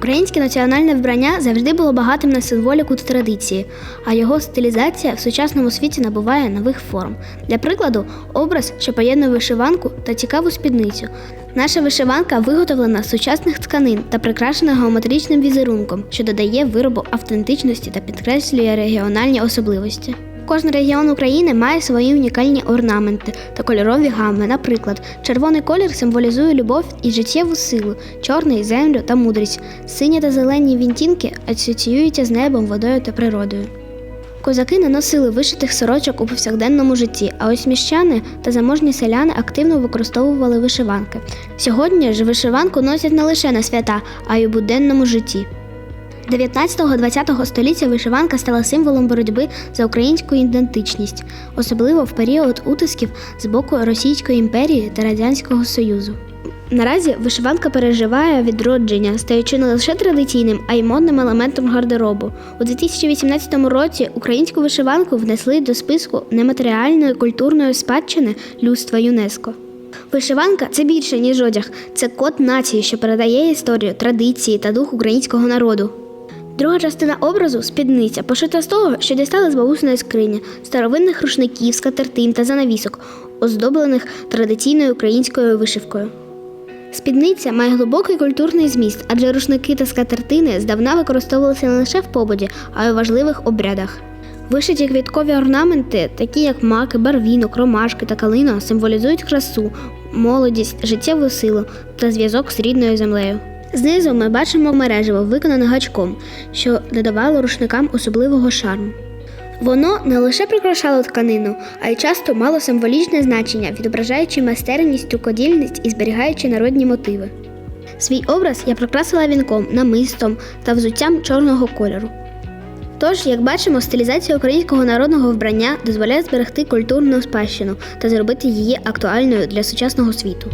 Українське національне вбрання завжди було багатим на символіку та традиції, а його стилізація в сучасному світі набуває нових форм. Для прикладу, образ, що поєднує вишиванку та цікаву спідницю. Наша вишиванка виготовлена з сучасних тканин та прикрашена геометричним візерунком, що додає виробу автентичності та підкреслює регіональні особливості. Кожен регіон України має свої унікальні орнаменти та кольорові гами. Наприклад, червоний колір символізує любов і життєву силу, чорний землю та мудрість. Сині та зелені відтінки асоціюються з небом, водою та природою. Козаки не носили вишитих сорочок у повсякденному житті, а ось міщани та заможні селяни активно використовували вишиванки. Сьогодні ж вишиванку носять не лише на свята, а й у буденному житті. 19-20 століття вишиванка стала символом боротьби за українську ідентичність, особливо в період утисків з боку Російської імперії та Радянського Союзу. Наразі вишиванка переживає відродження, стаючи не лише традиційним, а й модним елементом гардеробу. У 2018 році українську вишиванку внесли до списку нематеріальної культурної спадщини людства ЮНЕСКО. Вишиванка це більше, ніж одяг, це код нації, що передає історію, традиції та дух українського народу. Друга частина образу спідниця, пошита з того, що дістали з бабусиної скрині, старовинних рушників, скатертин та занавісок, оздоблених традиційною українською вишивкою. Спідниця має глибокий культурний зміст, адже рушники та скатертини здавна використовувалися не лише в побуді, а й у важливих обрядах. Вишиті квіткові орнаменти, такі як маки, барвінок, ромашки та калина, символізують красу, молодість, життєву силу та зв'язок з рідною землею. Знизу ми бачимо мережево, виконане гачком, що додавало рушникам особливого шарму. Воно не лише прикрашало тканину, а й часто мало символічне значення, відображаючи майстерність, рукодільність і зберігаючи народні мотиви. Свій образ я прикрасила вінком, намистом та взуттям чорного кольору. Тож, як бачимо, стилізація українського народного вбрання дозволяє зберегти культурну спадщину та зробити її актуальною для сучасного світу.